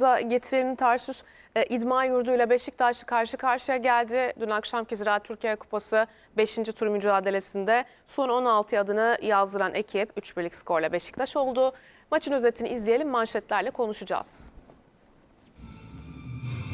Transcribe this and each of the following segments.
Da getirenin Tarsus e, İdman Yurdu Beşiktaş karşı karşıya geldi. Dün akşamki Ziraat Türkiye Kupası 5. tur mücadelesinde son 16 adını yazdıran ekip 3-1'lik skorla Beşiktaş oldu. Maçın özetini izleyelim manşetlerle konuşacağız.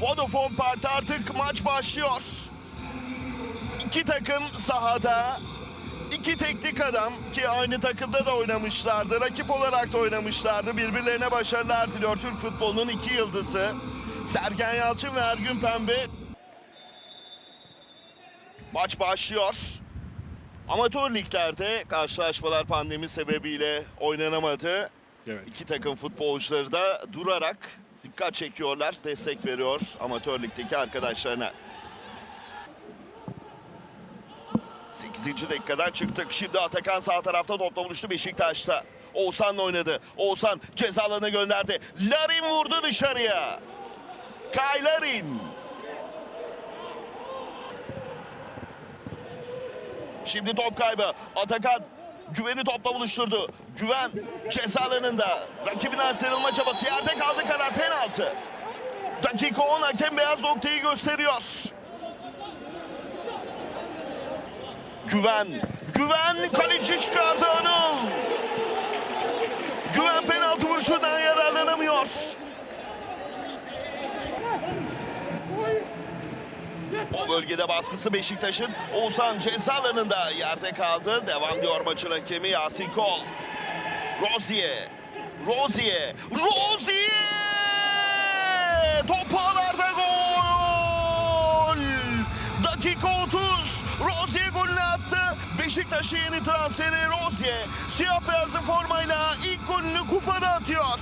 Vodafone Park artık maç başlıyor. İki takım sahada. İki teknik adam ki aynı takımda da oynamışlardı. Rakip olarak da oynamışlardı. Birbirlerine başarılar diliyor Türk futbolunun iki yıldızı. Sergen Yalçın ve Ergün Pembe. Maç başlıyor. Amatör liglerde karşılaşmalar pandemi sebebiyle oynanamadı. Evet. İki takım futbolcuları da durarak dikkat çekiyorlar, destek veriyor amatör ligdeki arkadaşlarına. 8. dakikadan çıktık. Şimdi Atakan sağ tarafta topla buluştu Beşiktaş'ta. Oğuzhan'la oynadı. Oğuzhan ceza gönderdi. Larin vurdu dışarıya. Kay Larin. Şimdi top kaybı. Atakan Güven'i topla buluşturdu. Güven ceza alanında. Rakibinden sıyrılma çabası. Yerde kaldı karar penaltı. Dakika 10 hakem beyaz noktayı gösteriyor. Güven. Güven kaleci çıkardı Anıl. Güven penaltı vuruşundan yararlanamıyor. O bölgede baskısı Beşiktaş'ın. Oğuzhan ceza alanında yerde kaldı. Devam diyor maçın hakemi Yasin Kol. Rozier. Rozier. Rozier! Top ağlarda gol! Beşiktaş'ın yeni transferi Rozier. Siyah beyazlı formayla ilk golünü kupada atıyor.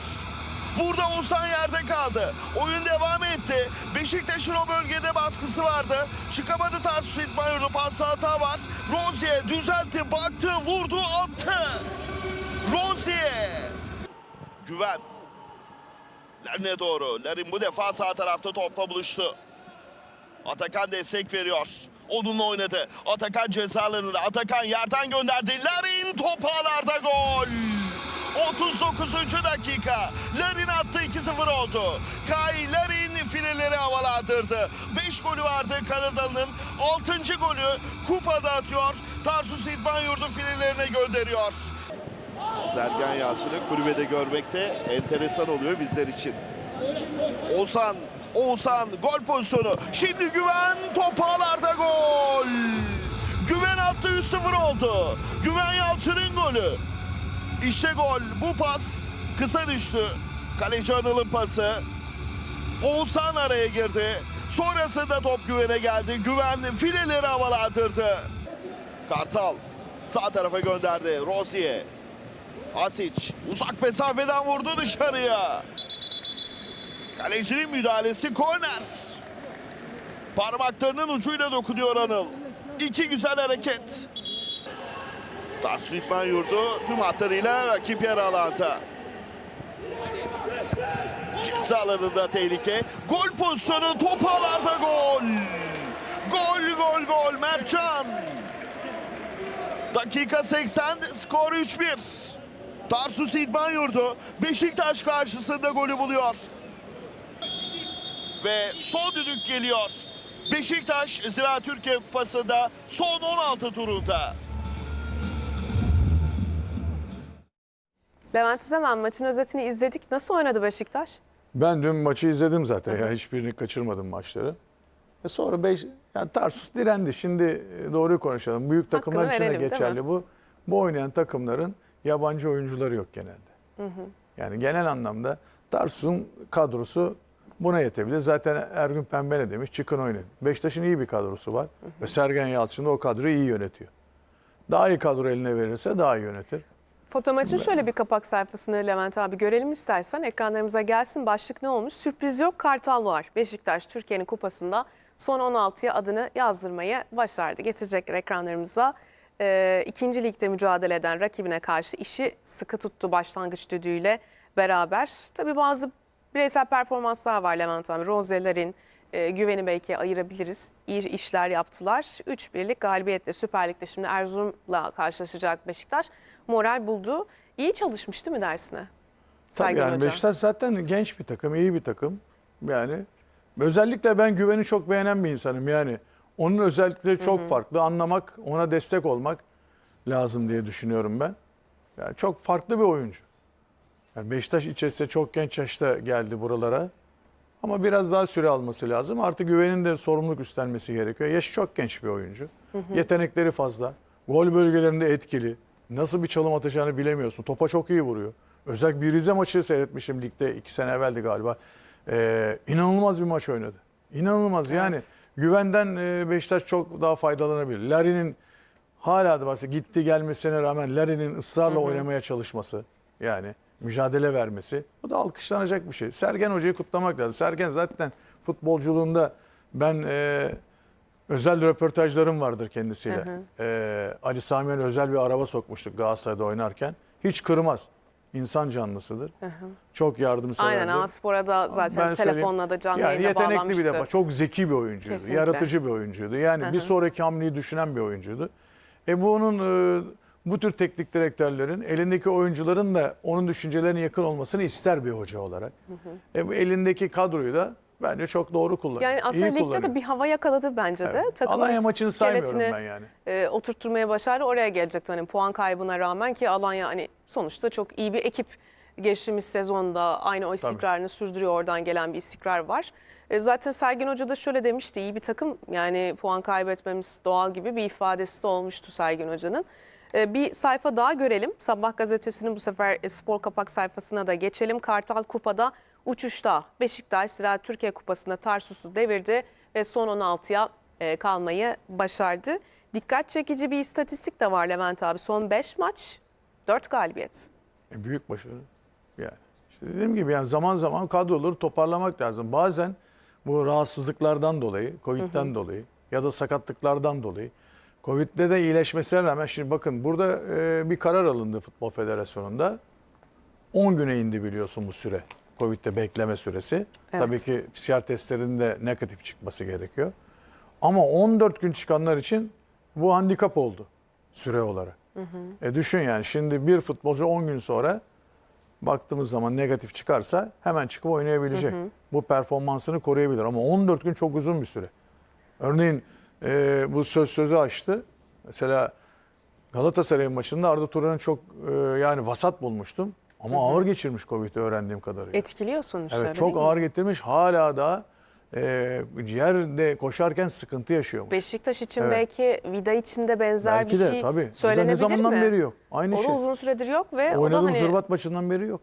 Burada Oğuzhan yerde kaldı. Oyun devam etti. Beşiktaş'ın o bölgede baskısı vardı. Çıkamadı Tarsus İdman Yurdu. Pasta hata var. Rozier düzeltti, baktı, vurdu, attı. Rozier. Güven. Larin'e doğru. Larin bu defa sağ tarafta topla buluştu. Atakan destek veriyor. Onunla oynadı. Atakan ceza alanında. Atakan yerden gönderdi. Larin top ağlarda gol. 39. dakika. Larin attı 2-0 oldu. Kai Larin fileleri havalandırdı. 5 golü vardı Kanadalı'nın. 6. golü kupada atıyor. Tarsus İdman Yurdu filelerine gönderiyor. Sergen Yalçın'ı kulübede görmek de enteresan oluyor bizler için. Oğuzhan, Oğuzhan gol pozisyonu. Şimdi Güven top ağlarda gol. Güven attı 3-0 oldu. Güven Yalçın'ın golü. İşte gol. Bu pas kısa düştü. Kaleci Anıl'ın pası. Oğuzhan araya girdi. Sonrasında top Güven'e geldi. Güven fileleri havalandırdı. Kartal sağ tarafa gönderdi. Rozier. Asic uzak mesafeden vurdu dışarıya. Kalecinin müdahalesi korner. Parmaklarının ucuyla dokunuyor Anıl. İki güzel hareket. Tarsus İdman Yurdu tüm hatlarıyla rakip yer alanda. Ceza alanında tehlike. Gol pozisyonu top ağlarda gol. Gol gol gol Mertcan. Dakika 80 skor 3-1. Tarsus İdman Yurdu Beşiktaş karşısında golü buluyor. Ve son düdük geliyor. Beşiktaş Ziraat Türkiye Kupası'nda son 16 turunda. Levent Üzemen maçın özetini izledik. Nasıl oynadı Beşiktaş? Ben dün maçı izledim zaten ya hiçbirini kaçırmadım maçları. E sonra beş, yani Tarsus direndi. Şimdi e, doğruyu konuşalım. Büyük takımlar için verelim, geçerli bu. Bu oynayan takımların yabancı oyuncuları yok genelde. Yani genel anlamda Tarsus'un kadrosu buna yetebilir. Zaten Ergün Pembe ne demiş? Çıkın oynayın. Beşiktaş'ın iyi bir kadrosu var. Ve Sergen Yalçın da o kadroyu iyi yönetiyor. Daha iyi kadro eline verirse daha iyi yönetir. Foto maçın şöyle bir kapak sayfasını Levent abi görelim istersen. Ekranlarımıza gelsin. Başlık ne olmuş? Sürpriz yok Kartal var. Beşiktaş Türkiye'nin kupasında son 16'ya adını yazdırmayı başardı. Getirecekler ekranlarımıza. Ee, ikinci ligde mücadele eden rakibine karşı işi sıkı tuttu başlangıç düdüğüyle beraber. Tabii bazı bireysel performanslar var Levent abi. Rozier'lerin e, güveni belki ayırabiliriz. İyi işler yaptılar. 3-1'lik galibiyetle Süper Lig'de şimdi Erzurum'la karşılaşacak Beşiktaş. Moral buldu. İyi çalışmış değil mi dersine? Tabii Sergen yani Hoca. Beşiktaş zaten genç bir takım, iyi bir takım. Yani özellikle ben güveni çok beğenen bir insanım. Yani onun özellikleri çok farklı. Anlamak, ona destek olmak lazım diye düşünüyorum ben. Yani çok farklı bir oyuncu. Yani Beşiktaş içerisinde çok genç yaşta geldi buralara. Ama biraz daha süre alması lazım. Artık güvenin de sorumluluk üstlenmesi gerekiyor. Yaşı çok genç bir oyuncu. Yetenekleri fazla. Gol bölgelerinde etkili. Nasıl bir çalım atacağını bilemiyorsun. Topa çok iyi vuruyor. Özellikle bir Rize maçı seyretmişim ligde iki sene evveldi galiba. Ee, inanılmaz bir maç oynadı. İnanılmaz yani. Evet. Güvenden e, Beşiktaş çok daha faydalanabilir. Larin'in hala da bahse gitti gelmesine rağmen Larin'in ısrarla oynamaya çalışması yani mücadele vermesi o da alkışlanacak bir şey. Sergen Hoca'yı kutlamak lazım. Sergen zaten futbolculuğunda ben e, özel röportajlarım vardır kendisiyle. E, Ali Sami'nin özel bir araba sokmuştuk Galatasaray'da oynarken. Hiç kırmaz. İnsan canlısıdır. Çok yardımseverdir. Aynen Aspor'a da zaten Ben telefonla da canlı yani yayında yetenekli bir defa. Çok zeki bir oyuncuydu. Kesinlikle. Yaratıcı bir oyuncuydu. Yani bir sonraki hamleyi düşünen bir oyuncuydu. E bunun e, bu tür teknik direktörlerin elindeki oyuncuların da onun düşüncelerine yakın olmasını ister bir hoca olarak. E bu elindeki kadroyu da bence çok doğru kullanıyor. Yani aslında İyi ligde de bir hava yakaladı bence de. Evet. Takımın Alanya maçını saymıyorum ben yani. e, oturtturmaya başardı. Oraya gelecekti hani puan kaybına rağmen ki Alanya hani sonuçta çok iyi bir ekip. Geçtiğimiz sezonda aynı o istikrarını sürdürüyor. Oradan gelen bir istikrar var. E, zaten Sergen Hoca da şöyle demişti. iyi bir takım yani puan kaybetmemiz doğal gibi bir ifadesi de olmuştu Sergen Hoca'nın. E, bir sayfa daha görelim. Sabah gazetesinin bu sefer e, spor kapak sayfasına da geçelim. Kartal Kupa'da uçuşta Beşiktaş Ziraat Türkiye Kupası'nda Tarsus'u devirdi ve son 16'ya e, kalmayı başardı. Dikkat çekici bir istatistik de var Levent abi. Son 5 maç 4 galibiyet. E, büyük başarı. Yani işte dediğim gibi yani zaman zaman kadroları toparlamak lazım. Bazen bu rahatsızlıklardan dolayı, Covid'den dolayı ya da sakatlıklardan dolayı Covid'de de iyileşmesine rağmen şimdi bakın burada e, bir karar alındı Futbol Federasyonu'nda. 10 güne indi biliyorsun bu süre. Covid'de bekleme süresi. Evet. Tabii ki PCR testlerinin de negatif çıkması gerekiyor. Ama 14 gün çıkanlar için bu handikap oldu süre olarak. E düşün yani şimdi bir futbolcu 10 gün sonra baktığımız zaman negatif çıkarsa hemen çıkıp oynayabilecek. Bu performansını koruyabilir ama 14 gün çok uzun bir süre. Örneğin e, bu söz sözü açtı. Mesela Galatasaray'ın maçında Arda Turan'ı çok e, yani vasat bulmuştum. Ama ağır geçirmiş Covid'i öğrendiğim kadarıyla. Etkiliyor sonuçları Evet çok mi? ağır getirmiş. Hala da e, yerde koşarken sıkıntı yaşıyormuş. Beşiktaş için Evet. belki Vida için de benzer Belki bir de şey tabii. Söylenebilir ne zamandan mi? beri yok. Aynı o da şey. uzun süredir yok ve o da hani Zırvat maçından beri yok.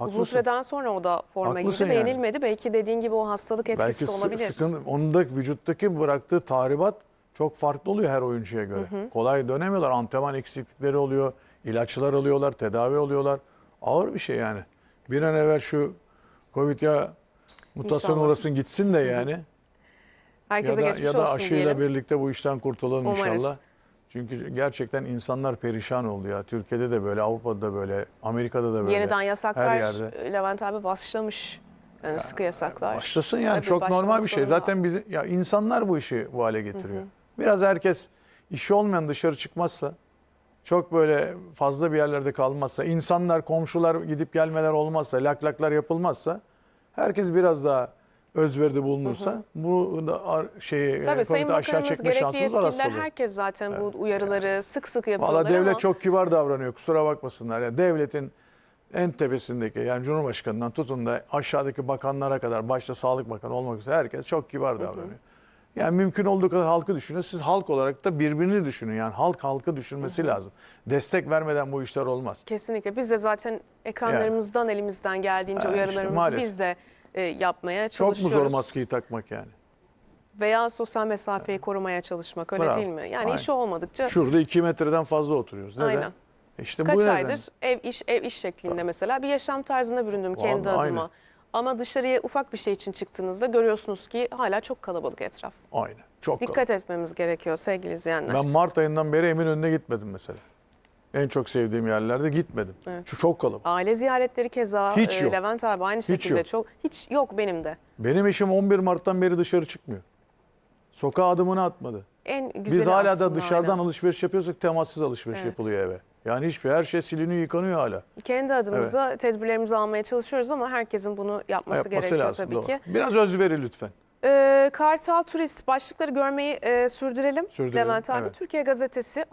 Uzun Haklısın. süreden sonra o da forma Haklısın girdi. yani. Beğenilmedi. Belki dediğin gibi o hastalık etkisi Belki olabilir. sıkıntı, onun da vücuttaki bıraktığı tahribat çok farklı oluyor her oyuncuya göre. Kolay dönemiyorlar. Antrenman eksiklikleri oluyor. ilaçlar alıyorlar, tedavi oluyorlar. Ağır bir şey yani. Bir an evvel şu Covid ya mutasyon İnşallah. uğrasın gitsin de yani. Herkese ya da, geçmiş ya da olsun aşıyla diyelim. birlikte bu işten kurtulalım Umarız. inşallah. Çünkü gerçekten insanlar perişan oldu ya. Türkiye'de de böyle, Avrupa'da da böyle, Amerika'da da böyle. Yeniden yasaklar her yerde. Levent abi başlamış. Yani sıkı yasaklar. Başlasın yani Tabii, çok normal bir şey. Zaten bizi ya insanlar bu işi bu hale getiriyor. Biraz herkes işi olmayan dışarı çıkmazsa, çok böyle fazla bir yerlerde kalmazsa, insanlar, komşular gidip gelmeler olmazsa, laklaklar yapılmazsa, herkes biraz daha özveride bulunursa bu da şeyi Tabii Sayın aşağı çekme şansımız var hastalığı. herkes zaten bu uyarıları sık sık yapıyorlar Valla devlet ama çok kibar davranıyor kusura bakmasınlar. Yani devletin en tepesindeki yani Cumhurbaşkanı'ndan tutun da aşağıdaki bakanlara kadar başta Sağlık Bakanı olmak üzere herkes çok kibar davranıyor. Yani mümkün olduğu kadar halkı düşünün. Siz halk olarak da birbirini düşünün. Yani halk halkı düşünmesi lazım. Destek vermeden bu işler olmaz. kesinlikle biz de zaten ekranlarımızdan elimizden geldiğince işte uyarılarımızı maalesef. biz de e, yapmaya Çok mu çalışıyoruz. zor maskeyi takmak yani? Veya sosyal mesafeyi korumaya çalışmak öyle Bravo. değil mi? Yani Aynen. işi olmadıkça Şurada iki metreden fazla oturuyoruz. Neden? Aynen. İşte kaç bu neden. aydır ev iş ev iş şeklinde mesela bir yaşam tarzına büründüm kendi Vallahi adıma. aynen. Ama dışarıya ufak bir şey için çıktığınızda görüyorsunuz ki hala çok kalabalık etraf. Aynen. Çok Dikkat etmemiz gerekiyor sevgili izleyenler. Ben Mart ayından beri Eminönü'ne gitmedim mesela. En çok sevdiğim yerlerde gitmedim. Evet. Şu çok kalabalık. Aile ziyaretleri keza Hiç e, yok. Levent abi aynı şekilde yok. çok hiç yok benim de. Benim eşim 11 Mart'tan beri dışarı çıkmıyor. Sokağa adımını atmadı. En güzeli Biz hala da dışarıdan aynen. alışveriş yapıyorsak temassız alışveriş Evet. yapılıyor eve. Yani hiçbir her şey siliniyor yıkanıyor hala. Kendi adımıza tedbirlerimizi almaya çalışıyoruz ama herkesin bunu yapması, Yapması gerekiyor lazım. tabii doğru. ki. Biraz özveri lütfen. Ee, Kartal Turist başlıkları görmeyi e, sürdürelim. Sürdürelim, Levent abi evet. Türkiye Gazetesi